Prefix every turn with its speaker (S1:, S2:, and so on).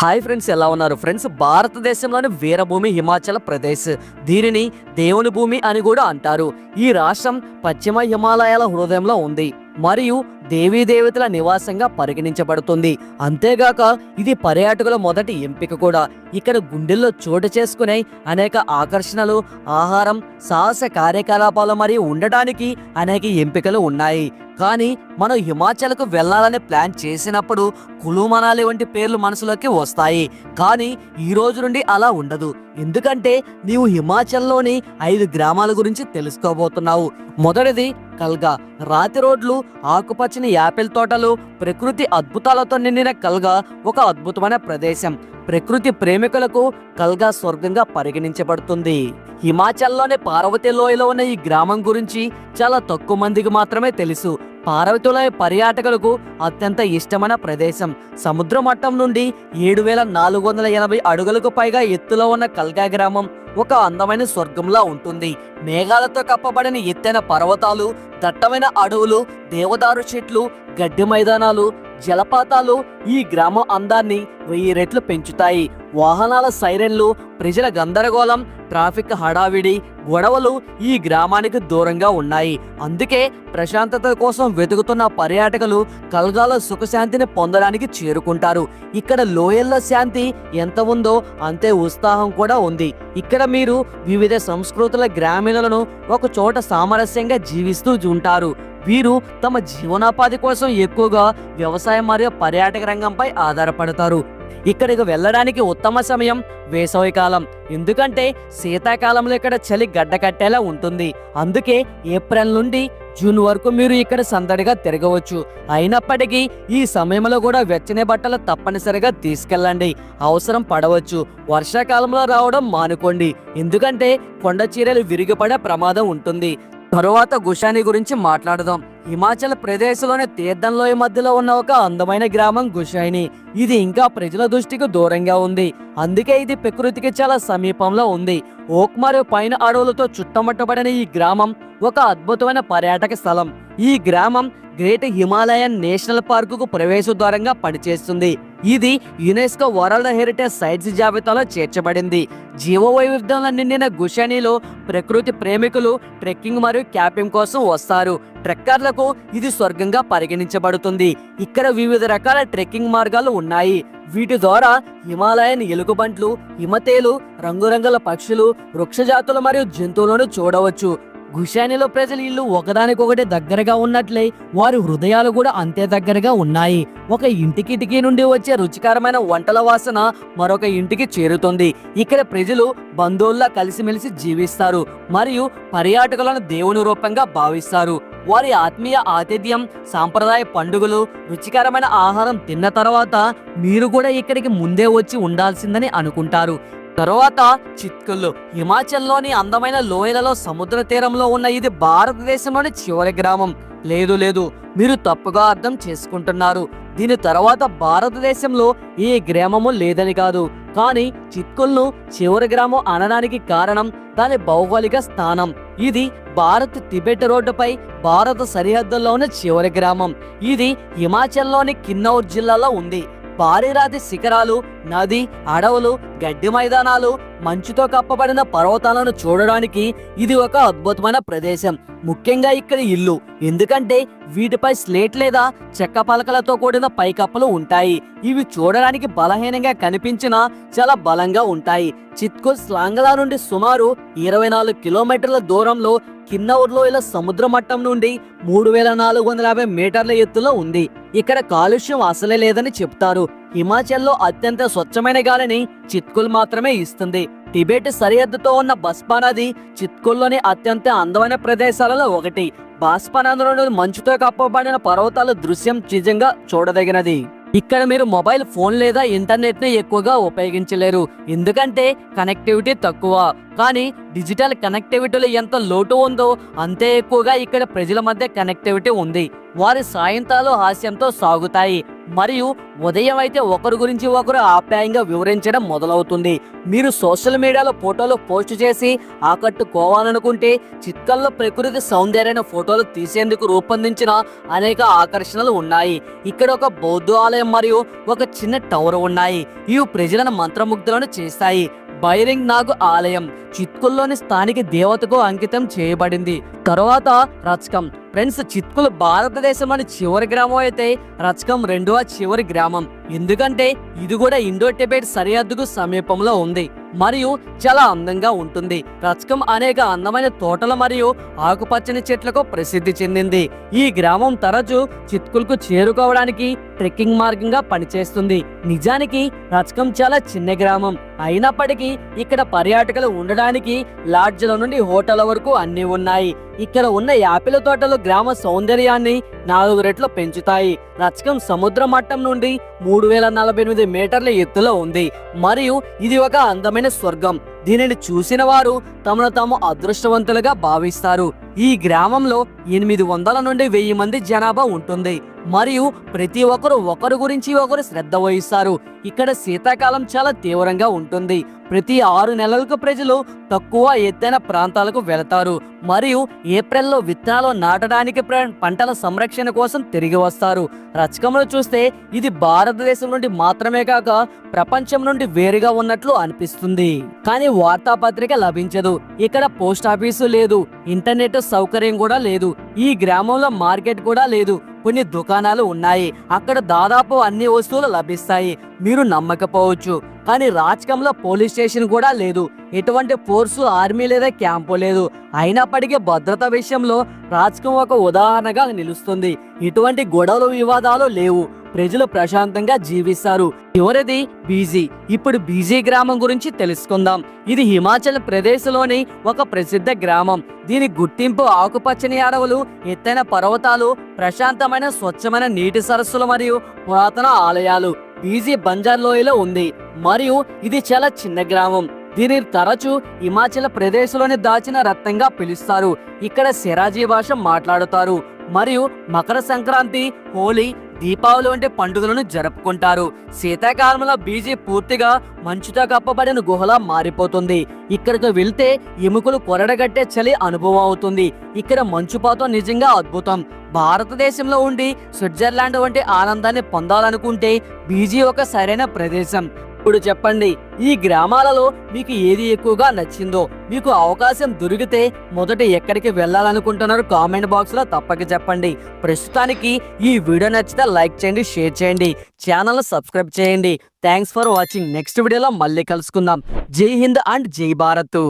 S1: Hi friends ఎలా ఉన్నారు? Friends భారతదేశంలోని వీరభూమి హిమాచల్ ప్రదేశ్. దీనిని దేవుని భూమి అని కూడా అంటారు. ఈ రాష్ట్రం పశ్చిమ హిమాలయాల హృదయంలో ఉంది. మరియు దేవీ దేవతల నివాసంగా పరిగణించబడుతుంది. అంతేగాక ఇది పర్యాటకుల మొదటి ఎంపిక కూడా. ఇక్కడ గుండెల్లో చోటు చేసుకునే అనేక ఆకర్షణలు ఆహారం సాహస కార్యకలాపాలు మరియు ఉండటానికి అనేక ఎంపికలు ఉన్నాయి. కానీ మనం హిమాచల్కు వెళ్ళాలని ప్లాన్ చేసినప్పుడు కులు మనాలి వంటి పేర్లు మనసులోకి వస్తాయి. కానీ ఈ రోజు నుండి అలా ఉండదు. ఎందుకంటే నీవు హిమాచల్లోని ఐదు గ్రామాల గురించి తెలుసుకోబోతున్నావు. మొదటిది కల్గా. రాతి రోడ్లు ఆకుపచ్చని యాపిల్ తోటలు ప్రకృతి అద్భుతాలతో నిండిన కల్గా ఒక అద్భుతమైన ప్రదేశం. ప్రకృతి ప్రేమికులకు కల్గా స్వర్గంగా పరిగణించబడుతుంది. హిమాచల్లోని పార్వతి లోయలో ఉన్న ఈ గ్రామం గురించి చాలా తక్కువ మందికి మాత్రమే తెలుసు. పార్వతులయ పర్యాటకులకు అత్యంత ఇష్టమైన ప్రదేశం. సముద్ర మట్టం నుండి ఏడు వేల నాలుగు వందల ఎనభై అడుగులకు పైగా ఎత్తులో ఉన్న కల్గా గ్రామం ఒక అందమైన స్వర్గంలా ఉంటుంది. మేఘాలతో కప్పబడిన ఎత్తైన పర్వతాలు దట్టమైన అడవులు దేవదారు చెట్లు గడ్డి మైదానాలు జలపాతాలు ఈ గ్రామం అందాన్ని వెయ్యి రెట్లు పెంచుతాయి. వాహనాల సైరన్లు ప్రజల గందరగోళం ట్రాఫిక్ హడావిడి గొడవలు ఈ గ్రామానికి దూరంగా ఉన్నాయి. అందుకే ప్రశాంతత కోసం వెతుకుతున్న పర్యాటకులు కల్గాల సుఖశాంతిని పొందడానికి చేరుకుంటారు. ఇక్కడ లోయల్లో శాంతి ఎంత ఉందో అంతే ఉత్సాహం కూడా ఉంది. ఇక్కడ మీరు వివిధ సంస్కృతుల గ్రామీణులను ఒక చోట సామరస్యంగా జీవిస్తూ ఉంటారు. వీరు తమ జీవనోపాధి కోసం ఎక్కువగా వ్యవసాయం మరియు పర్యాటక రంగంపై ఆధారపడతారు. ఇక్కడికి వెళ్ళడానికి ఉత్తమ సమయం వేసవికాలం ఎందుకంటే శీతాకాలంలో ఇక్కడ చలి గడ్డ కట్టేలా ఉంటుంది. అందుకే ఏప్రిల్ నుండి జూన్ వరకు మీరు ఇక్కడ సందడిగా తిరగవచ్చు. అయినప్పటికీ ఈ సమయంలో కూడా వెచ్చని బట్టలు తప్పనిసరిగా తీసుకెళ్ళండి. అవసరం పడవచ్చు. వర్షాకాలంలో రావడం మానుకోండి. ఎందుకంటే కొండ చీరలు విరిగిపడే ప్రమాదం ఉంటుంది. తరువాత గుషాని గురించి మాట్లాడదాం. హిమాచల్ ప్రదేశ్లోని తీర్థంలోయ మధ్యలో ఉన్న ఒక అందమైన గ్రామం గుషాయిని ఇది ఇంకా ప్రజల దృష్టికి దూరంగా ఉంది. అందుకే ఇది ప్రకృతికి చాలా సమీపంలో ఉంది. ఓక్ మరియు పైన అడవులతో చుట్టముట్టబడిన ఈ గ్రామం ఒక అద్భుతమైన పర్యాటక స్థలం. ఈ గ్రామం గ్రేట్ హిమాలయన్ నేషనల్ పార్కుకు ప్రవేశ ద్వారంగా పనిచేస్తుంది. ఇది యునెస్కో వరల్డ్ హెరిటేజ్ సైట్స్ జాబితాలో చేర్చబడింది. జీవ వైవిధ్యంలో నిండిన గుషానిలో ప్రకృతి ప్రేమికులు ట్రెక్కింగ్ మరియు క్యాంపింగ్ కోసం వస్తారు. ట్రెక్కర్లకు ఇది స్వర్గంగా పరిగణించబడుతుంది. ఇక్కడ వివిధ రకాల ట్రెక్కింగ్ మార్గాలు ఉన్నాయి. వీటి ద్వారా హిమాలయన్ ఎలుగుబంట్లు హిమతేలు రంగురంగుల పక్షులు వృక్షజాతులు మరియు జంతువులను చూడవచ్చు. గుషానిలో ప్రజలు ఇల్లు ఒకదానికొకటి దగ్గరగా ఉన్నట్లే వారి హృదయాలు కూడా అంతే దగ్గరగా ఉన్నాయి. ఒక ఇంటి కిటికీ నుండి వచ్చే రుచికరమైన వంటల వాసన మరొక ఇంటికి చేరుతుంది. ఇక్కడ ప్రజలు బంధువుల్లా కలిసిమెలిసి జీవిస్తారు మరియు పర్యాటకులను దేవుని రూపంగా భావిస్తారు. వారి ఆత్మీయ ఆతిథ్యం సాంప్రదాయ పండుగలు రుచికరమైన ఆహారం తిన్న తర్వాత మీరు కూడా ఇక్కడికి ముందే వచ్చి ఉండాల్సిందని అనుకుంటారు. తరువాత చిత్కుల్లు హిమాచల్లోని అందమైన లోయలలో సముద్ర తీరంలో ఉన్న ఇది భారతదేశంలోని చివరి గ్రామం. లేదు లేదు. మీరు తప్పుగా అర్థం చేసుకుంటున్నారు. దీని తర్వాత భారతదేశంలో ఏ గ్రామము లేదని కాదు. కానీ చిత్కుల్ను చివరి గ్రామం అనడానికి కారణం దాని భౌగోళిక స్థానం. ఇది భారత్ టిబెట్ రోడ్డుపై భారత సరిహద్దుల్లో ఉన్న చివరి గ్రామం. ఇది హిమాచల్లోని కిన్నౌర్ జిల్లాలో ఉంది. భారీరాతి శిఖరాలు నది అడవులు గడ్డి మైదానాలు మంచుతో కప్పబడిన పర్వతాలను చూడడానికి ఇది ఒక అద్భుతమైన ప్రదేశం. ముఖ్యంగా ఇక్కడ ఇల్లు. ఎందుకంటే వీటిపై స్లేట్ లేదా చెక్క పలకలతో కూడిన పైకప్పులు ఉంటాయి. ఇవి చూడడానికి బలహీనంగా కనిపించినా చాలా బలంగా ఉంటాయి. చిత్కో స్లాంగలా నుండి సుమారు ఇరవై నాలుగు కిలోమీటర్ల దూరంలో కిన్నౌర్లో ఇలా సముద్ర మట్టం నుండి మూడు వేల నాలుగు వందల యాభై మీటర్ల ఎత్తులో ఉంది. ఇక్కడ కాలుష్యం అసలే లేదని చెప్తారు. హిమాచల్లో అత్యంత స్వచ్ఛమైన గాలిని చిత్కుల్ మాత్రమే ఇస్తుంది. టిబెట్ సరిహద్దుతో ఉన్న బస్పా నది చిత్కుల్లోని అత్యంత అందమైన ప్రదేశాలలో ఒకటి. బాస్పా నదిలోని మంచుతో కప్పబడిన పర్వతాల దృశ్యం నిజంగా చూడదగినది. ఇక్కడ మీరు మొబైల్ ఫోన్ లేదా ఇంటర్నెట్ని ఎక్కువగా ఉపయోగించలేరు. ఎందుకంటే కనెక్టివిటీ తక్కువ. కానీ డిజిటల్ కనెక్టివిటీలో ఎంత లోటు ఉందో అంతే ఎక్కువగా ఇక్కడ ప్రజల మధ్య కనెక్టివిటీ ఉంది. వారి సాయంత్రాలు హాస్యంతో సాగుతాయి. మరియు ఉదయం అయితే ఒకరి గురించి ఒకరు ఆప్యాయంగా వివరించడం మొదలవుతుంది. మీరు సోషల్ మీడియాలో ఫోటోలు పోస్ట్ చేసి ఆకట్టుకోవాలనుకుంటే చిత్కల్లో ప్రకృతి సౌందర్యమైన ఫోటోలు తీసేందుకు రూపొందించిన అనేక ఆకర్షణలు ఉన్నాయి. ఇక్కడ ఒక బౌద్ధ ఆలయం మరియు ఒక చిన్న టవర్ ఉన్నాయి. ఇవి ప్రజలను మంత్రముగ్ధులను చేస్తాయి. బైరింగ్ నాగు ఆలయం చిత్కుల్లోని స్థానిక దేవతకు అంకితం చేయబడింది. తరువాత రచకం. ఫ్రెండ్స్ చిత్కులు భారతదేశంలోని చివరి గ్రామం అయితే రచకం రెండవ చివరి గ్రామం. ఎందుకంటే ఇది కూడా ఇండో టిబెట్ సరిహద్దుకు సమీపంలో ఉంది మరియు చాలా అందంగా ఉంటుంది. రచకం అనేక అందమైన తోటలు మరియు ఆకుపచ్చని చెట్లకు ప్రసిద్ధి చెందింది. ఈ గ్రామం తరచు చిత్కులకు చేరుకోవడానికి ట్రెక్కింగ్ మార్గంగా పనిచేస్తుంది. నిజానికి రచకం చాలా చిన్న గ్రామం. అయినప్పటికీ ఇక్కడ పర్యాటకులు ఉండడానికి లాడ్జ్ల నుండి హోటల్ వరకు అన్ని ఉన్నాయి. ఇక్కడ ఉన్న యాపిల తోటలు గ్రామ సౌందర్యాన్ని నాలుగు రెట్లు పెంచుతాయి. రచకం సముద్ర మట్టం నుండి మూడు వేల నలభై ఎనిమిది మీటర్ల ఎత్తులో ఉంది. మరియు ఇది ఒక అందమైన స్వర్గం. దీనిని చూసిన వారు తమను తాము అదృష్టవంతులుగా భావిస్తారు. ఈ గ్రామంలో ఎనిమిది వందల నుండి వెయ్యి మంది జనాభా ఉంటుంది. మరియు ప్రతి ఒక్కరు ఒకరు గురించి ఒకరు శ్రద్ధ వహిస్తారు. ఇక్కడ శీతాకాలం చాలా తీవ్రంగా ఉంటుంది. ప్రతి ఆరు నెలలకు ప్రజలు తక్కువ ఎత్తైన ప్రాంతాలకు వెళతారు. మరియు ఏప్రిల్లో విత్తనాలు నాటడానికి పంటల సంరక్షణ కోసం తిరిగి వస్తారు. రచకములు చూస్తే ఇది భారతదేశం నుండి మాత్రమే కాక ప్రపంచం నుండి వేరుగా ఉన్నట్లు అనిపిస్తుంది. కానీ వార్తాపత్రిక లభించదు. ఇక్కడ పోస్ట్ ఆఫీసు లేదు. ఇంటర్నెట్ సౌకర్యం కూడా లేదు. ఈ గ్రామంలో మార్కెట్ కూడా లేదు. కొన్ని దుకాణాలు ఉన్నాయి. అక్కడ దాదాపు అన్ని వస్తువులు లభిస్తాయి. మీరు నమ్మకపోవచ్చు. కానీ రాజకంలో పోలీస్ స్టేషన్ కూడా లేదు. ఎటువంటి ఫోర్సు ఆర్మీ లేదా క్యాంపు లేదు. అయినప్పటికీ భద్రత విషయంలో రాజకం ఒక ఉదాహరణగా నిలుస్తుంది. ఇటువంటి గొడవలు వివాదాలు లేవు. ప్రజలు ప్రశాంతంగా జీవిస్తారు. చివరిది బీజీ. ఇప్పుడు బీజీ గ్రామం గురించి తెలుసుకుందాం. ఇది హిమాచల్ ప్రదేశ్లోని ఒక ప్రసిద్ధ గ్రామం. దీని గుర్తింపు ఆకుపచ్చని అడవులు ఎత్తైన పర్వతాలు ప్రశాంతమైన స్వచ్ఛమైన నీటి సరస్సులు మరియు పురాతన ఆలయాలు. బీజీ బంజార్ లోయలో ఉంది. మరియు ఇది చాలా చిన్న గ్రామం. దీనిని తరచూ హిమాచల్ ప్రదేశ్లోని దాచిన రత్నంగా పిలుస్తారు. ఇక్కడ సిరాజీ భాష మాట్లాడుతారు. మరియు మకర సంక్రాంతి హోలీ దీపావళి వంటి పండుగలను జరుపుకుంటారు. శీతాకాలంలో బీజీ పూర్తిగా మంచుతో కప్పబడిన గుహలా మారిపోతుంది. ఇక్కడికి వెళ్తే ఎముకలు కొరడగట్టే చలి అనుభవం అవుతుంది. ఇక్కడ మంచుపాతం నిజంగా అద్భుతం. భారతదేశంలో ఉండి స్విట్జర్లాండ్ వంటి ఆనందాన్ని పొందాలనుకుంటే బీజీ ఒక సరైన ప్రదేశం. ఇప్పుడు చెప్పండి ఈ గ్రామాలలో మీకు ఏది ఎక్కువగా నచ్చిందో? మీకు అవకాశం దొరికితే మొదట ఎక్కడికి వెళ్ళాలనుకుంటున్నారు కామెంట్ బాక్స్లో తప్పక చెప్పండి. ప్రస్తుతానికి ఈ వీడియో నచ్చితే లైక్ చేయండి షేర్ చేయండి ఛానల్ సబ్స్క్రైబ్ చేయండి. Thanks for watching. నెక్స్ట్ వీడియోలో మళ్ళీ కలుసుకుందాం. జై హింద్ అండ్ జై భారత్.